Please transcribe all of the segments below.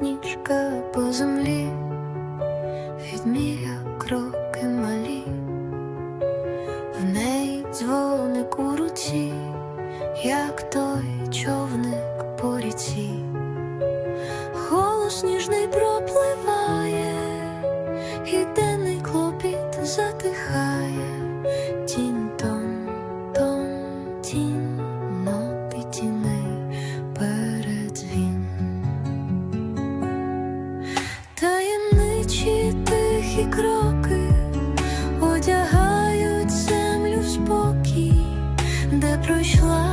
ніжка по землі, відміря кроки малі, в неї дзвоник у руці, як той човник по ріці, голос ніжний пропливає, тихі кроки одягають землю в спокій, де пройшла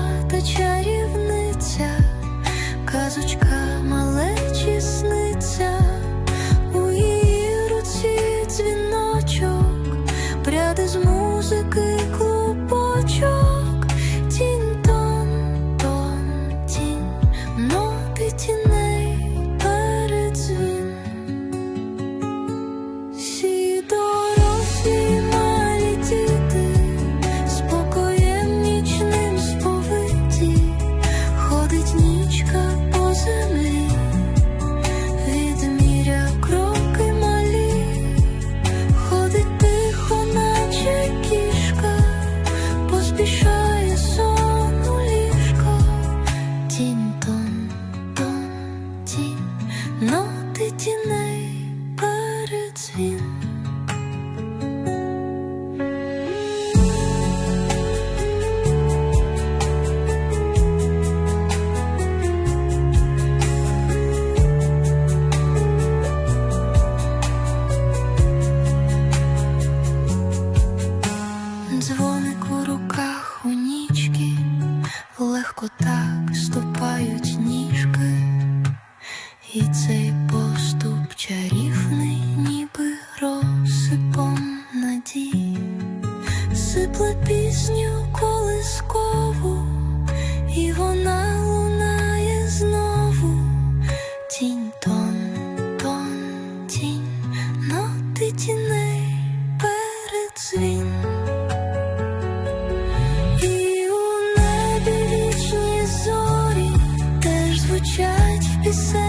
ноти тіней передзвін. Дзвоник у руках у нічки, І цей поступ чарівний, ніби розсипом надій, сипле пісню колискову, і вона лунає знову, тінь тон, тон, тінь, ноти тіней передзвін. І у небі вічні зорі теж звучать в пісень.